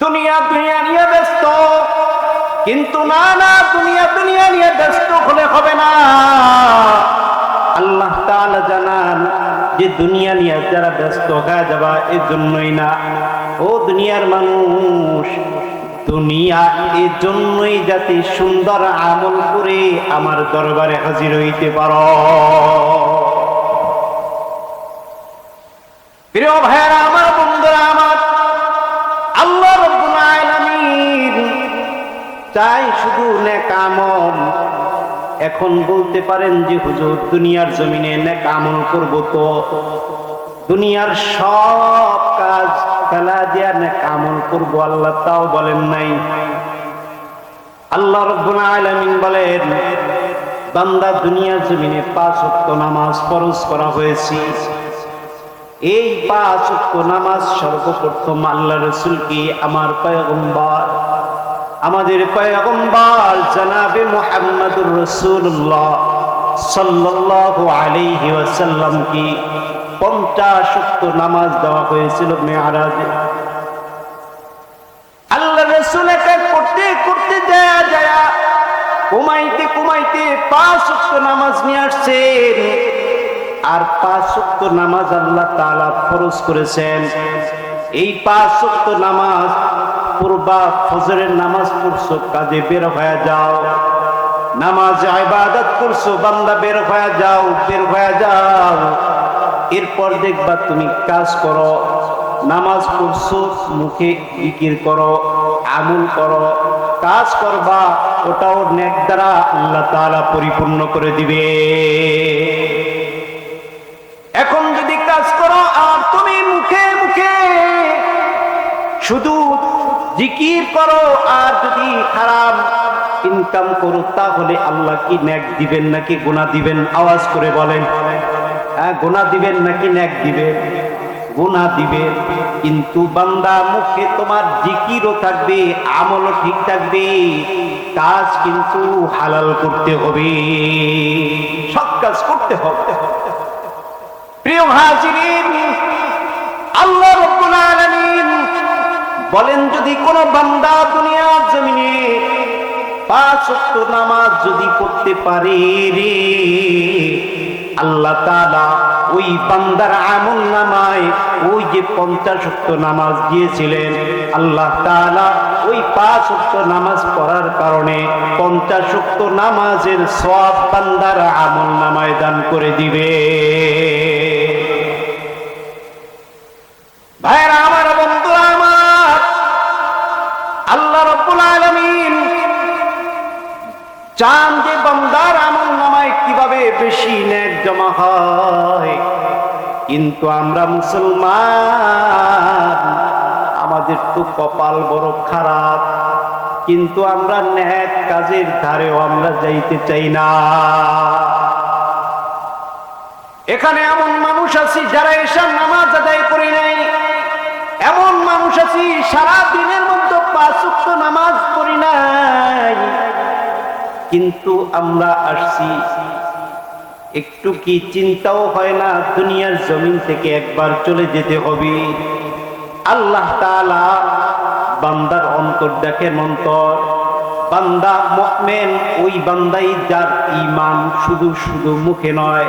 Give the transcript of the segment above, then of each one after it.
দুনিয়া দুনিয়া নিয়ে ব্যস্ত। কিন্তু না না, দুনিয়া দুনিয়া নিয়ে ব্যস্ত হলে হবে না। আল্লাহ তাআলা জানান যে দুনিয়া নিয়ে যারা ব্যস্ত হয়ে যাবা এর জন্যই না। ও দুনিয়ার মানুষ, দুনিয়া এই জন্যই যাতে সুন্দর আমল করে আমার দরবারে হাজির হইতে পারো। প্রিয় ভাইয়েরা, আমার বন্ধুরা, আমার শুধু নেক এখন বলতে পারেন যে হুজুর, দুনিয়ার জমিনে নেক আমল করব তো। দুনিয়ার সব কাজ ফেলা দিয়া নেক আমল করব, আল্লাহ তাও বলেন নাই। আল্লাহ রব্বুল আলামিন বলেন, বান্দা দুনিয়ার জমিনে পাঁচ ওয়াক্ত নামাজ ফরজ করা হয়েছে। এই পাঁচ ওয়াক্ত নামাজ সর্বপ্রথম আল্লাহ রসুলকে, আমার পয়গম্বর আমাদের পয়গম্বর জানাবে মুহাম্মদুর রাসূলুল্লাহ সাল্লাল্লাহু আলাইহি ওয়াসাল্লাম কি পঞ্চাশ ওয়াক্ত নামাজ দেওয়া হয়েছিল মেয়ারাজে। আল্লাহ রসুল করতে করতে যায় যায় কুমাইতে কুমাইতে পাঁচ ওয়াক্ত নামাজ নিয়ে আসছেন। আর পাঁচ ওয়াক্ত নামাজ আল্লাহ তাআলা ফরজ করেছেন। এই পাঁচ ওয়াক্ত নামাজ ফজরের নামাজ পড়ছো, কাজে বের হয়ে যাও। নামাজ ইবাদত করছ, বান্দা বের হয়ে যাও, বের হয়ে যাও। এরপর দেখবা তুমি কাজ করো, নামাজ পড়ছো, মুখে জিকির করো, আমল করো, কাজ করবা, ওটাও নেক দ্বারা আল্লাহ তাআলা পরিপূর্ণ করে দিবে। এখন যদি কাজ করো, আর তুমি মুখে মুখে শুধু জিকির করো, আর যদি খারাপ ইনকাম করো, তাহলে আল্লাহ কি ন্যাক দিবেন নাকি গুণা দিবেন? আওয়াজ করে বলেন। হ্যাঁ গুণা দিবেন নাকি ন্যাক দিবেন? গুণা দিবে। কিন্তু বান্দা, মুখে তোমার জিকিরও থাকবে, আমলও ঠিক থাকবে, কাজ কিন্তু হালাল করতে হবে। সব কাজ করতে হবে। প্রিয় হাজিরিন, আল্লাহ রব্বুল বলেন, যদি কোন বান্দা দুনিয়ার জমিনে পাঁচ নামাজ যদি পড়তে পারে রে, আল্লাহ তালা ওই বান্দার আমল নামায় ওই যে পঞ্চাশ নামাজ দিয়েছিলেন, আল্লাহ তাআলা ওই পাঁচ নামাজ পড়ার কারণে পঞ্চাশ নামাজের সব বান্দার আমল নামায় দান করে দিবে। চান যে বান্দার আমল নামায় কীভাবে বেশি নেক জমা হয়? কিন্তু আমরা মুসলমান, আমাদের তো কপাল বড় খারাপ। কিন্তু আমরা নেক কাজের ধারেও আমরা যাইতে চাই না। এখানে এমন মানুষ আছি যারা এসব নামাজ আদায় করি নাই। এমন মানুষ আছি সারা দিনের মধ্যে পাঁচ নামাজ পড়ি নাই। কিন্তু আমরা আসছি। একটু কি চিন্তাও হয় না দুনিয়ার জমিন থেকে একবার চলে যেতে হবে? আল্লাহ তাআলা বান্দার অন্তর দেখেন অন্তর। বান্দা মুমিন, ওই বান্দাই যার ঈমান শুধু শুধু মুখে নয়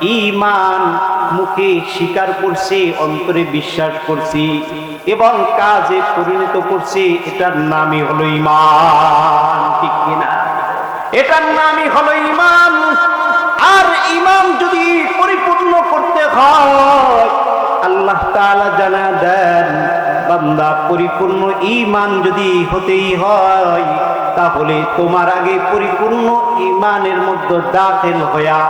ইমান মুখে স্বীকার করছে, অন্তরে বিশ্বাস করছি এবং কাজে পরিণত করছে, এটার নামই হলো ঈমান। ঠিক কিনা? এটার নামই হলো ঈমান। আর ঈমান যদি পরিপূর্ণ করতে হয়, আল্লাহ তাআলা জানা দেন, বান্দা, পরিপূর্ণ ইমান যদি হতেই হয়, তাহলে তোমার আগে পরিপূর্ণ ইমানের মধ্যে দাখিল হইয়া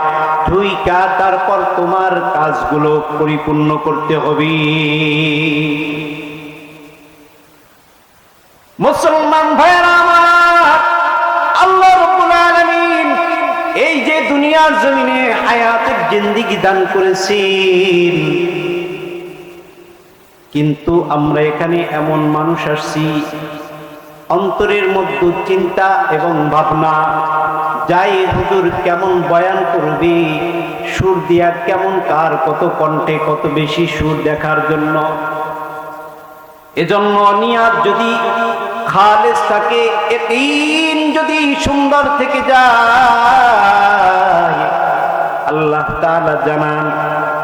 ঢুইকা, তারপর তোমার কাজগুলো পরিপূর্ণ করতে হবে। জমিনে হায়াতের জিন্দিগি দান করেছেন। কিন্তু আমরা এখানে এমন মানুষ আসছি, অন্তরের মধ্যে চিন্তা এবং ভাবনা, যাই হুজুর কেমন বয়ান করবে, সুর দিয়া কেমন কার কত কণ্ঠে কত বেশি সুর দেখার জন্য। এজন্য নিয়াত যদি খালেস থাকে একিন যদি সুন্দর থেকে যায়। আল্লাহ তাআলা জানান,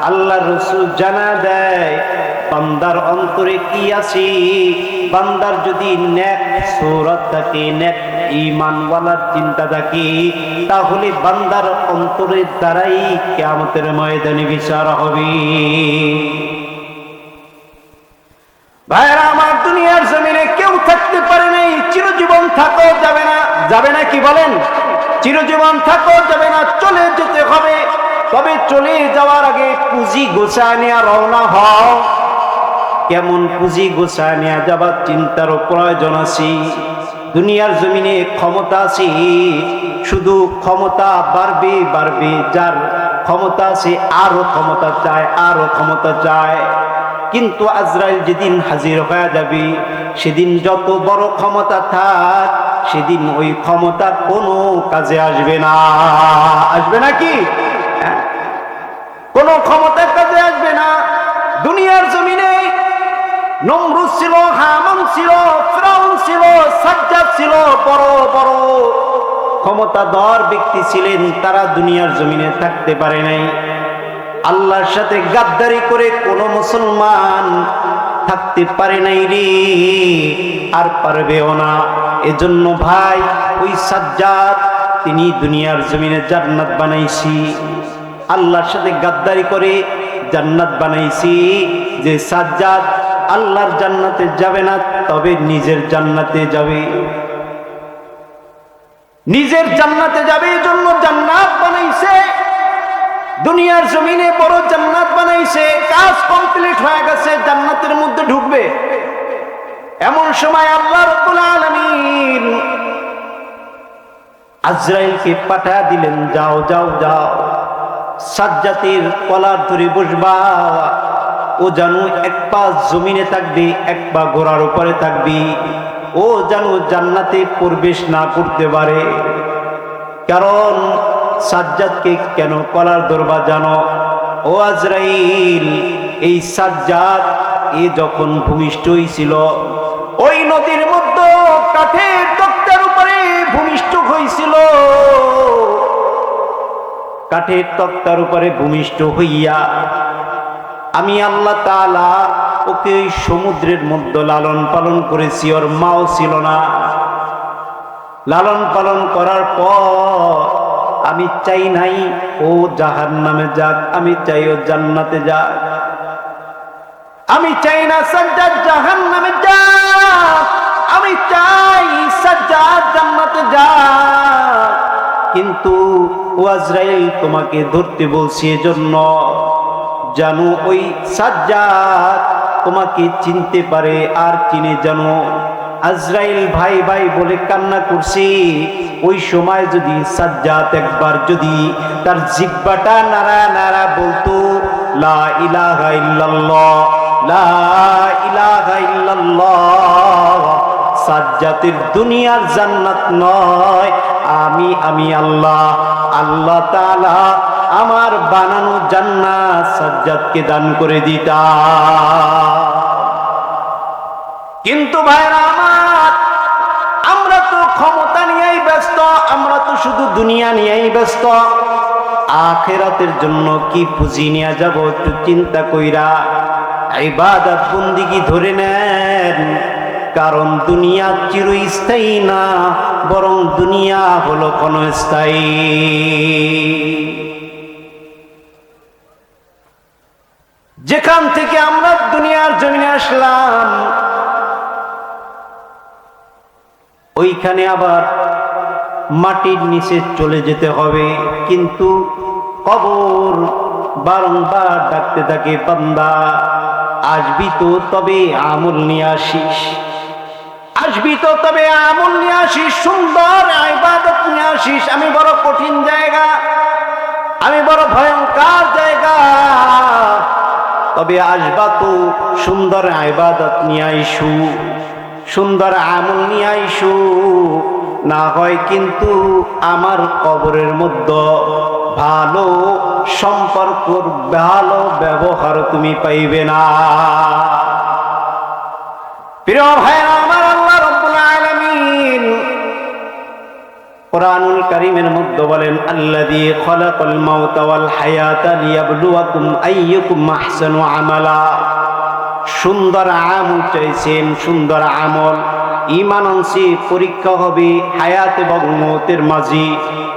আল্লাহ রসুল জানা দেয়, বান্দার অন্তরে কি আছে? বান্দার যদি নেক সুরত থাকে, নেক ইমানওয়ালার চিন্তা থাকে, তাহলে বান্দার অন্তরের দ্বারাই কেয়ামতের ময়দানে বিচার হবে। ভাইরা, আমার দুনিয়ার জমিনে কেউ থাকতে পারে নাই, চিরজীবন থাকো যাবে না। যাবে না কি বলেন? চিরজীবন থাকো যাবে না, চলে যেতে হবে। তবে চলে যাওয়ার আগে পুঁজি গোছায় নেওয়া রওনা হও। কেমন পুঁজি গোছায় নেওয়া যাবার চিন্তারও প্রয়োজন আছে? দুনিয়ার জমিনে ক্ষমতা আছে? শুধু ক্ষমতা বাড়বে বাড়বে যার ক্ষমতা আছে, আরও ক্ষমতা চায়, আরও ক্ষমতা চায়। কিন্তু আজরাইল যেদিন হাজির হয়ে যাবে, সেদিন যত বড় ক্ষমতা থাক, সেদিন ওই ক্ষমতা কোনো কাজে আসবে না। আসবে না কি হ্যাঁ? কোনো ক্ষমতার কাজে আসবে না। দুনিয়ার জমিনে নমরুদ ছিল, হামান ছিল, ফ্রাউন ছিল, সাজ্জাদ ছিল, বড় বড় ক্ষমতাধর ব্যক্তি ছিলেন, তারা দুনিয়ার জমিনে থাকতে পারে নাই। আল্লাহর সাথে গাদ্দারি করে কোন মুসলমান থাকতে পারে নাই রে। আর পারবেও না। এজন্য ভাই, ওই সাজ্জাদ, তিনি দুনিয়ার জমিনে জান্নাত বানাইছি। আল্লাহর সাথে গাদ্দারি করে জান্নাত বানাইছি। যে সাজ্জাদ আল্লাহর জান্নাতে যাবে না, তবে নিজের জান্নাতে যাবে। নিজের জান্নাতে যাবে এই জন্য জান্নাত বানাইছে। দুনিয়ার জমিনে বড় জান্নাত বানাইছে, কাজ কমপ্লিট হয়ে গেছে, জান্নাতের মধ্যে ঢুকবে। এমন সময় আল্লাহ রব্বুল আলামিন আজরাইলকে পাঠা দিলেন, যাও যাও যাও, সাজ্জাতের কলার ধরে বসবা। ও জানু এক পা জমিনে থাকবি, এক পা ঘোড়ার উপরে থাকবি। ও জানু জান্নাতে প্রবেশ না করতে পারে। কারণ সাজ্জাদকে কেন কলার দরবা জানো? ও আজরাইল, এই সাজ্জাদ, এ যখন ভূমিষ্ঠ হয়েছিল ওই নদীর মধ্যে কাঠের তক্তার উপরে ভূমিষ্ঠ হয়েছিল কাঠের তক্তার উপরে ভূমিষ্ঠ হইয়া আমি আল্লাহ তাআলা ওকে সমুদ্রের মধ্যে লালন পালন করেছি, ওর মাও ছিল না। লালন পালন করার পর আমি চাই নাই, ও জাহান নামে যাক, আমি চাই ও জান্নাতে যাক। আমি চাই না সাজ্জাদ জাহান নামে আমি চাই সাজ্জাদ জান্নাতে যাক। কিন্তু ও আজরাইল তোমাকে ধরতে বলছি এজন্য জানো ওই সাজ্জাদ তোমাকে চিনতে পারে আর চিনে জানো আজরাইল ভাই ভাই বলে কান্না করছি। ওই সময় যদি সাজ্জাদ একবার যদি তার জিব্বাটা নাড়া নাড়া বলতো, লা ইলাহা ইল্লাল্লাহ, লা ইলাহা ইল্লাল্লাহ সাজ্জাতের দুনিয়ার জান্নাত নয়। আমি আমি আল্লাহ আল্লাহ তাআলা আমার বানানো জান্নাত সাজ্জাদকে দান করে দিতা কিন্তু ভাইরা আমার শুধু দুনিয়া নিয়েই ব্যস্ত। আখেরাতের জন্য কি পুঁজি নিয়ে যাব একটু চিন্তা কইরা? ইবাদত বন্দিগি ধরে নেন। কারণ দুনিয়া চিরস্থায়ী না, বরং দুনিয়া হলো স্থায়ী যেখান থেকে আমরা দুনিয়ার জমিনে আসলাম, ওইখানে আবার মাটির নিচে চলে যেতে হবে। কিন্তু কবর বারংবার ডাকতে থাকে, বান্দা, আসবি তো তবে আমল নিয়ে আসিস। আসবি তো তবে আমল নিয়ে আসিস, সুন্দর ইবাদত নিয়ে আসিস। আমি বড় কঠিন জায়গা, আমি বড় ভয়ঙ্কর জায়গা। তবে আসবা তো সুন্দর ইবাদত নিয়ে আইসু, সুন্দর আমল নিয়ে আইসু। না হয় কিন্তু আমার কবরের মধ্যে ভালো সম্পর্ক, ভালো ব্যবহার তুমি পাইবে না। প্রিয় ভাইরা আমার আল্লাহ রব্বুল আলামিন কোরআনুল কারীমের মধ্যে বলেন, আল্লাযী খালাকাল মাউতা ওয়াল হায়াতা লিয়াবলুয়াকুম আইয়ুকুম আহসানু আমালা। সুন্দর আমল চাইছেন, সুন্দর আমল। ইমান আনছি পরীক্ষা হবে হায়াত এবং মৌতের মাঝি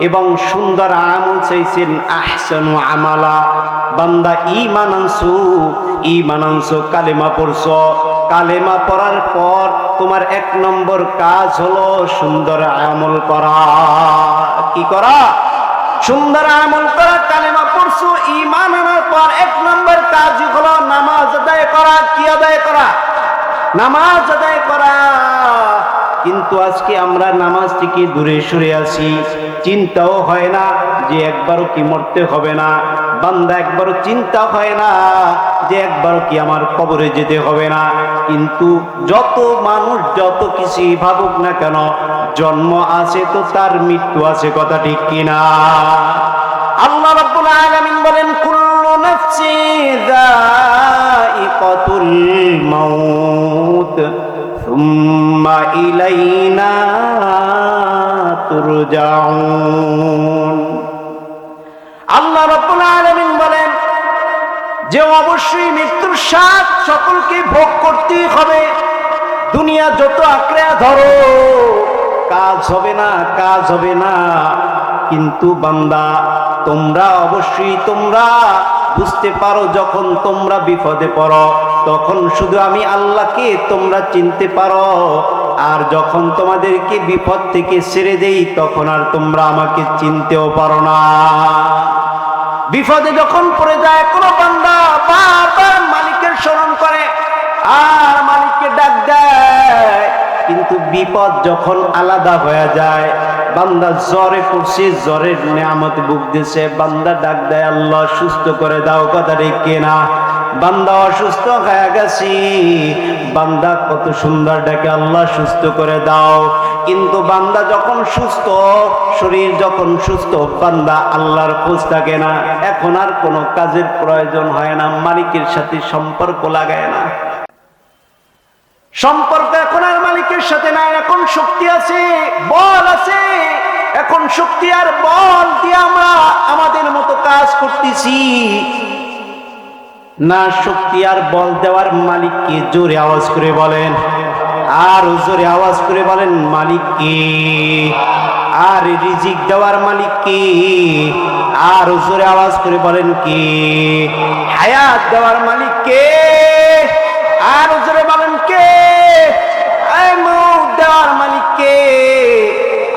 এবং সুন্দর আমল চাইছেন আহসানু আমালা। বান্দা ইমান আনছু ইমান আনছু কালেমা পড়ছ। কালেমা পড়ার পর তোমার এক নম্বর কাজ হলো সুন্দর আমল করা। কি করা? সুন্দর আমল করা, কালেমা পড়ছো, ইমান আনার পর এক নম্বর কাজ হলো নামাজ আদায় করা। কি আদায় করা? নামাজ আদায় করা। কিন্তু আজকে আমরা নামাজ থেকে দূরে সরে আসি চিন্তাও হয় না যে একবারও কি মরতে হবে না। বান্দা একবারও চিন্তা হয় না যে একবারও কি আমার কবরে যেতে হবে না। কিন্তু যত মানুষ যত কিছু ভাবুক না কেন, জন্ম আছে তো তার মৃত্যু আছে কথা ঠিক কিনা। আল্লাহ রাব্বুল বলেন, কুল্লু নাফসি যায়িকাতুল মাউত। সুম্মা ইলাইনা তুরজাউন আল্লাহ রাব্বুল আলামিন বলেন যে অবশ্যই মৃত্যুর স্বাদ সকলকে ভোগ করতেই হবে। দুনিয়া যত আঁকড়ে ধরো, কাজ হবে না, কাজ হবে না। কিন্তু বান্দা, তোমরা অবশ্যই তোমরা বুঝতে পারো যখন তোমরা বিপদে পড়ো। তখন শুধু আমি আল্লাহকে তোমরা চিনতে পারো। আর যখন তোমাদেরকে বিপদ থেকে ছেড়ে দেই, তখন আর তোমরা আমাকে চিনতেও পারো না। বিপদে যখন পড়ে যায়, কোনো বান্দা বারবার মালিকের স্মরণ করে, আর মালিককে ডাক দেয়। কিন্তু বিপদ যখন আলাদা হয়ে যায়, বান্দা জ্বরে পড়ছে, জ্বরের নিয়ামত বুক দিছে বান্দা ডাক দেয়, আল্লাহ, সুস্থ করে দাও। কথা রেখে না? বান্দা অসুস্থ হয়ে গেছি। বান্দা কত সুন্দর ডাকে আল্লাহ সুস্থ করে দাও। কিন্তু বান্দা যখন সুস্থ, শরীর যখন সুস্থ, বান্দা আল্লাহর খোঁজ থাকে না। এখন আর কোনো কাজের প্রয়োজন হয় না, মালিকের সাথে সম্পর্ক লাগায় না। সম্পর্ক এখন আর মালিকের সাথে না এখন শক্তি আছে, বল আছে। এখন শক্তি আর বল দিয়ে আমরা আমাদের মতো কাজ করতেছি। না শক্তি আর বল দেওয়ার মালিককে জোরে আওয়াজ করে বলেন। আর জোরে আওয়াজ করে বলেন, মালিককে। আর রিজিক দেওয়ার মালিক মালিককে। আর জোরে আওয়াজ করে বলেন কি? হায়াত দেওয়ার মালিককে। আর জোরে বলেন কে? দেওয়ার মালিককে।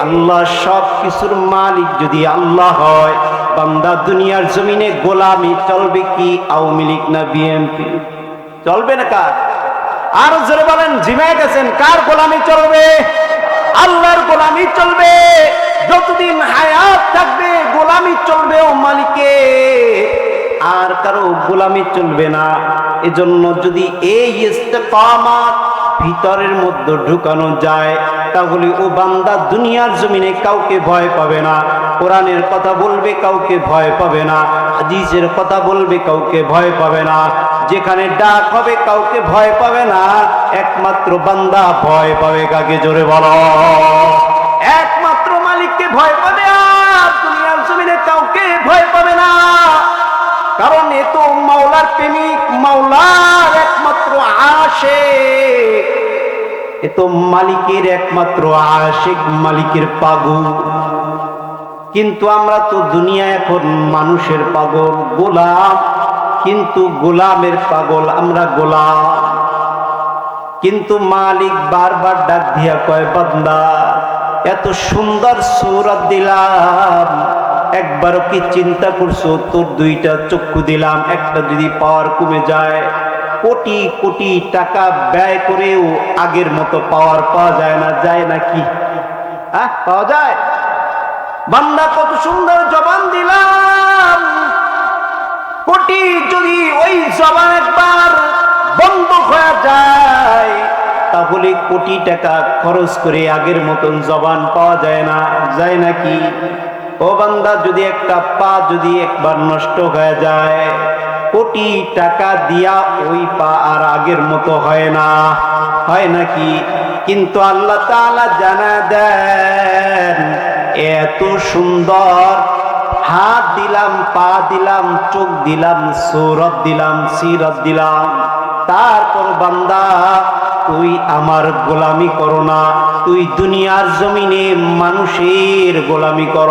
আল্লাহ সব কিছুর মালিক যদি আল্লাহ হয় বান্দা দুনিয়ার জমিনে গোলামি চলবে কি আওয়ামী লীগ না বিএনপি? চলবে না কার? আর জোরে বলেন জিমায় গেছেন কার গোলামি চলবে? আল্লাহর গোলামি চলবে। যতদিন হায়াত থাকবে, গোলামি চলবে ও মালিকে। আর কারও গোলামি চলবে না। এজন্য যদি এই ইস্তেকামাত ভিতরের মধ্যে ঢুকানো যায়, তাহলে ও বান্দা দুনিয়ার জমিনে কাউকে ভয় পাবে না। কোরআনের কথা বলবে, কাউকে ভয় পাবে না। হাদিসের কথা বলবে, কাউকে ভয় পাবে না। যেখানে ডাক হবে, কাউকে ভয় পাবে না। একমাত্র বান্দা ভয় পাবে, কাকে জোরে বলো? একমাত্র মালিককে ভয় পাবে আর দুনিয়ার জমিনে কাউকে ভয় পাবে না। কারণ এ তো মাওলার প্রেমিক, মাওলার একমাত্র আসে এ তো মালিকের একমাত্র আশেক মালিকের পাগল। কিন্তু আমরা তো দুনিয়া এখন মানুষের পাগল, গোলাম। কিন্তু গোলামের পাগল আমরা গোলাম। কিন্তু মালিক বারবার ডাক দিয়া কয়, বান্দা, এত সুন্দর সৌরত দিলাম। একবারও কি চিন্তা করছ? তোর দুইটা চক্ষু দিলাম, একটা যদি পাওয়ার কমে যায় কোটি কোটি টাকা ব্যয় করেও আগের মতো পাওয়ার পাওয়া যায় না, যায় নাকি হ্যাঁ পাওয়া যায়? বান্দা কত সুন্দর জবান দিলাম। কোটি যদি ওই জবান একবার বন্ধ হয়ে যায়, তাহলে কোটি টাকা খরচ করে আগের মতন জবান পাওয়া যায় না, যায় নাকি ও বান্দা, যদি একটা পা যদি একবার নষ্ট হয়ে যায় কোটি টাকা দিয়া ওই পা আর আগের মতো হয় না। হয় নাকি? কিন্তু আল্লাহ তাআলা জানা দেন, এত সুন্দর হাত দিলাম, পা দিলাম, চোখ দিলাম, সৌরভ দিলাম, সিরত দিলাম। তারপর বান্দা, তুই আমার গোলামি করো না, তুই দুনিয়ার জমিনে মানুষের গোলামি কর।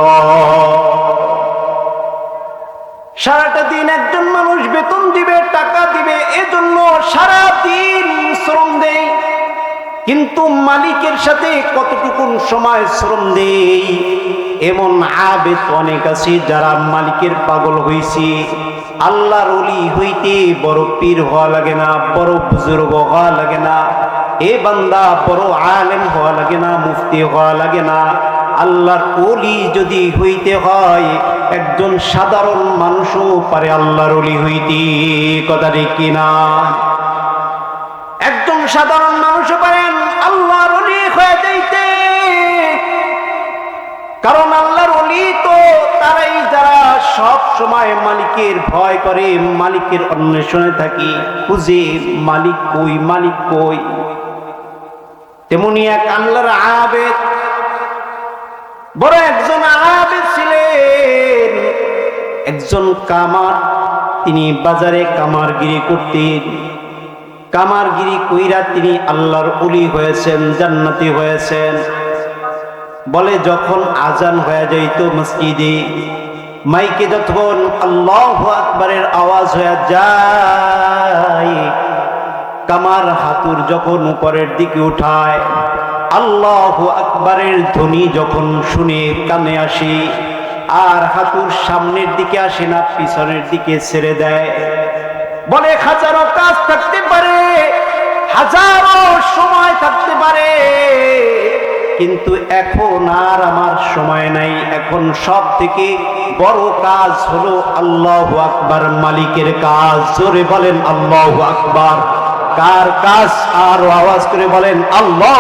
সারাটা দিন একজন মানুষ বেতন দিবে, টাকা দিবে, এজন্য সারা দিন শ্রম দেয়। কিন্তু মালিকের সাথে কতটুকুন সময় শ্রম দেই এমন আবেদ অনেক আছে যারা মালিকের পাগল হইছে। আল্লাহর অলি হইতে বড় পীর হওয়া লাগে না, বড় বুজুর্গ হওয়া লাগে না। এ বান্দা বড় আলেম হওয়া লাগে না, মুফতি হওয়া লাগে না। আল্লাহর অলি যদি হইতে হয়, একজন সাধারণ মানুষও পারে আল্লাহর অলি হইতে, কথা ঠিক কিনা একজন সাধারণ মানুষও পারেন আল্লাহর অলি হয়ে যাইতে। কারণ আল্লাহর অলি তো তারাই যারা সব সময় মালিকের ভয় করে, মালিকের অন্বেষণে থাকি। খুঁজে মালিক কই মালিক কই? তেমনি এক আল্লাহর আবেদ বড় একজন আবেদ ছিলেন। একজন কামার, তিনি বাজারে কামারগিরি করতেন। কামারগিরি কইরা তিনি আল্লাহর উলি হয়েছেন, জান্নাতি হয়েছেন। বলে যখন আজান হয়ে যাইত মসজিদে, মাইকে যখন আল্লাহ আকবরের আওয়াজ হয়ে যায়, কামার হাতুর যখন উপরের দিকে উঠায় আল্লাহ আকবরের ধ্বনি যখন শুনে কানে আসি, আর হাতুর সামনের দিকে আসে না, পিছনের দিকে ছেড়ে দেয়। বলে, হাজারো কাজ থাকতে পারে, হাজারো সময় থাকতে পারে, কিন্তু এখন আর আমার সময় নাই। এখন সব থেকে বড় কাজ হলো আল্লাহ আকবার মালিকের কাজ। জোরে বলেন, আল্লাহ আকবার। কার কাজ আর আওয়াজ করে বলেন, আল্লাহ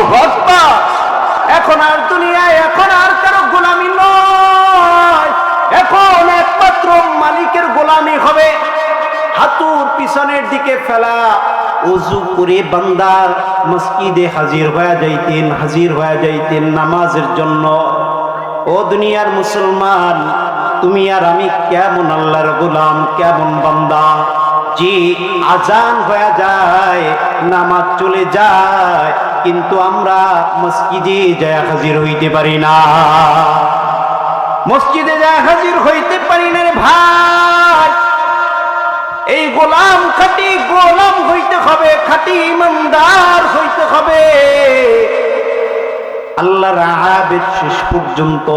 এখন আর দুনিয়ায়, এখন আর কারও গোলামি নয়। এখন একমাত্র মালিকের গোলামি হবে। হাতুর পিছনের দিকে ফেলা অজু করে বান্দার মসজিদে হাজির হয়ে যাইতেন, হাজির হয়ে যাইতেন নামাজের জন্য। ও দুনিয়ার মুসলমান, তুমি আর আমি কেমন আল্লাহর গোলাম, কেমন বান্দা? যে আজান হয়ে যায়, নামাজ চলে যায়, কিন্তু আমরা মসজিদে যায় হাজির হইতে পারি না। মসজিদে যায় হাজির হইতে পারি না রে ভাই। এই গোলাম খাটি গোলাম হইতে হবে, খাটি ইমানদার হইতে হবে। আল্লাহর আবেদ শেষ পর্যন্ত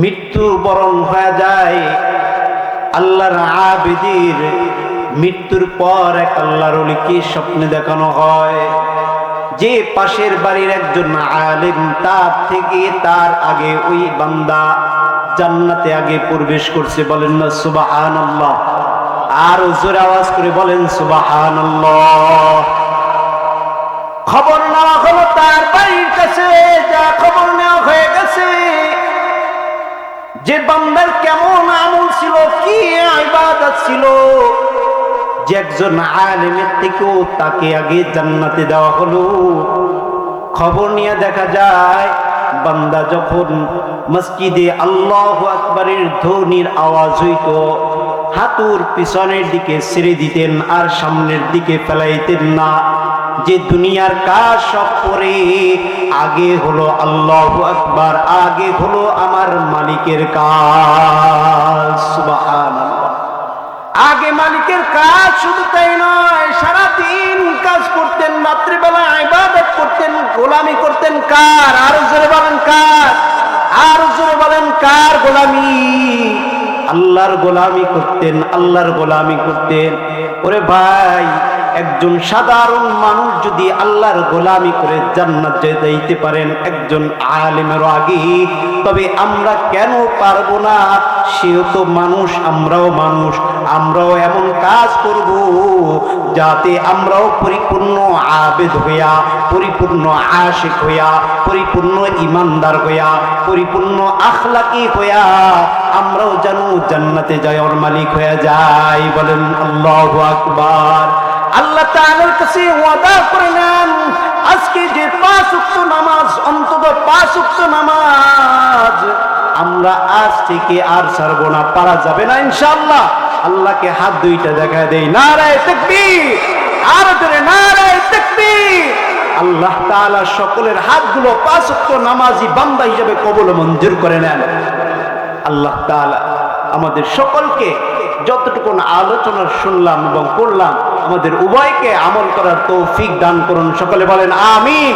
মৃত্যু বরণ হয়ে যায় আল্লাহর আবেদের মৃত্যুর পর এক আল্লাহর অলিকে স্বপ্নে দেখানো হয়? যে পাশের বাড়ির একজন আলেম, তার থেকে তার আগে ওই বান্দা জান্নাতে আগে প্রবেশ করছে। বলেন না সুবাহান আল্লাহ আর জোরে আওয়াজ করে বলেন সুবাহান খবর নেওয়া হলো তার বাড়ির কাছে, যা খবর নেওয়া হয়ে গেছে। যে বান্দার কেমন আমল ছিল, কি ইবাদত ছিল? যে একজন আলেমের থেকেও তাকে আগে জান্নাতে দেওয়া হলো। খবর নিয়ে দেখা যায়, বান্দা যখন মসজিদে আল্লাহ আকবরের ধ্বনির আওয়াজ হইত, হাতুর পিছনের দিকে ছেড়ে দিতেন আর সামনের দিকে ফেলাইতেন না। যে দুনিয়ার কাজ সব করে, আগে হলো আল্লাহ আকবার, আগে হলো আমার মালিকের কাজ। আগে মালিকের কাজ শুধু তাই নয়, সারাদিন কাজ করতেন, রাত্রিবেলা ইবাদত করতেন, গোলামি করতেন কার? আর জোরে বলেন কার? আর জোরে বলেন কার গোলামি? আল্লাহর গোলামি করতেন, আল্লাহর গোলামি করতেন। ওরে ভাই একজন সাধারণ মানুষ যদি আল্লাহর গোলামি করে জান্নাত যাইতে পারেন, একজন আলেমের আগে তবে আমরা কেন পারব না? সেও তো মানুষ, আমরাও মানুষ, আমরাও এমন কাজ করব যাতে আমরাও পরিপূর্ণ আবেদ হইয়া, পরিপূর্ণ আশিক হইয়া, পরিপূর্ণ ইমানদার হইয়া, পরিপূর্ণ আখলাকি হইয়া আমরাও যেন জান্নাতে যাই, ওর মালিক হয়ে যাই। বলেন, আল্লাহ আকবার। আল্লাহ তাআলার কাছে ওয়াদা করে নেন, আজকে যে পাঁচ উক্ত নামাজ, অন্তত পাঁচ উক্ত নামাজ আমরা আজ থেকে আর ছাড়বো না, পারা যাবে না ইনশাআল্লাহ। আল্লাহকে হাত দুইটা দেখা দেই, নারায় তাকবীর, আর ধরে নারায় তাকবীর। আল্লাহ তাআলা সকলের হাতগুলো পাঁচ উক্ত নামাজি বান্দা হিসেবে কবুল মঞ্জুর করে নেন। আল্লাহ তাআলা আমাদের সকলকে যতটুকু আলোচনা শুনলাম এবং করলাম আমাদের উভয়কে আমল করার তৌফিক দান করুন। সকলে বলেন, আমিন।